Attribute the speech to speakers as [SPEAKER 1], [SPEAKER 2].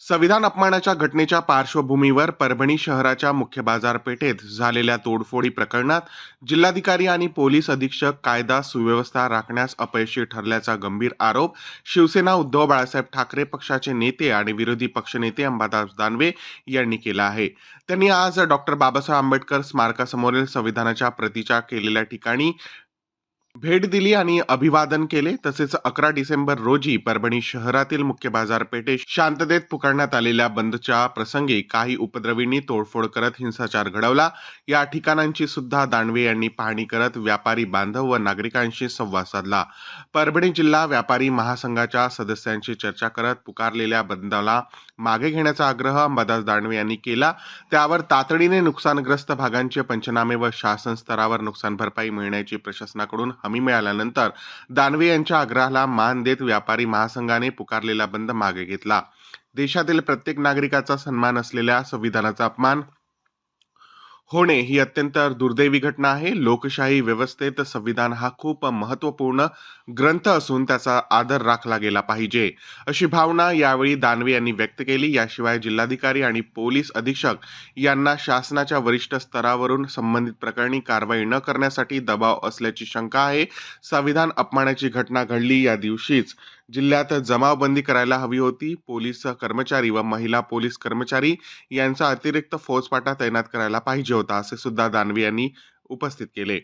[SPEAKER 1] संविधान अपमानाच्या घटनेच्या पार्श्वभूमीवर परभणी शहराच्या मुख्य बाजारपेठेत झालेल्या तोडफोडी प्रकरणात जिल्हाधिकारी आणि पोलीस अधीक्षक कायदा सुव्यवस्था राखण्यास अपयशी ठरल्याचा गंभीर आरोप शिवसेना उद्धव बाळासाहेब ठाकरे पक्षाचे नेते आणि विरोधी पक्षनेते अंबादास दानवे यांनी केला आहे. त्यांनी आज डॉक्टर बाबासाहेब आंबेडकर स्मारकासमोरील संविधानाच्या प्रतीच्या केलेल्या ठिकाणी भेट दिली आणि अभिवादन केले. तसेच अकरा डिसेंबर रोजी परभणी शहरातील मुख्य बाजारपेठेत शांततेत पुकारण्यात आलेल्या बंदच्या प्रसंगी काही उपद्रवींनी तोडफोड करत हिंसाचार घडवला. या ठिकाणांची सुद्धा दानवे यांनी पाहणी करत व्यापारी बांधव व नागरिकांशी संवाद साधला. परभणी जिल्हा व्यापारी महासंघाच्या सदस्यांशी चर्चा करत पुकारलेल्या बंदला मागे घेण्याचा आग्रह अंबादास दानवे यांनी केला. त्यावर तातडीने नुकसानग्रस्त भागांचे पंचनामे व शासन स्तरावर नुकसान भरपाई मिळण्याची प्रशासनाकडून हमी मिळाल्यानंतर दानवे यांच्या आग्रहाला मान देत व्यापारी महासंघाने पुकारलेला बंद मागे घेतला. देशातील प्रत्येक नागरिकाचा सन्मान असलेल्या संविधानाचा अपमान होणे ही अत्यंत दुर्दैवी घटना आहे. लोकशाही व्यवस्थेत संविधान हा खूप महत्त्वपूर्ण ग्रंथ असून त्याचा आदर राखला गेला पाहिजे. अशी भावना यावेळी दानवे यांनी व्यक्त केली. याशिवाय जिल्हाधिकारी आणि पोलीस अधीक्षक यांना शासनाच्या वरिष्ठ स्तरावरून संबंधित प्रकरणी कारवाई न करण्यासाठी दबाव असल्याची शंका आहे. संविधान अपमानाची घटना घडली या दिवशीच जिल्ह्यात जमावबंदी करायला हवी होती. पोलीस कर्मचारी व महिला पोलीस कर्मचारी यांचा अतिरिक्त फौजफाटा तैनात करायला पाहिजे होता असे सुद्धा दानवे यांनी उपस्थित केले.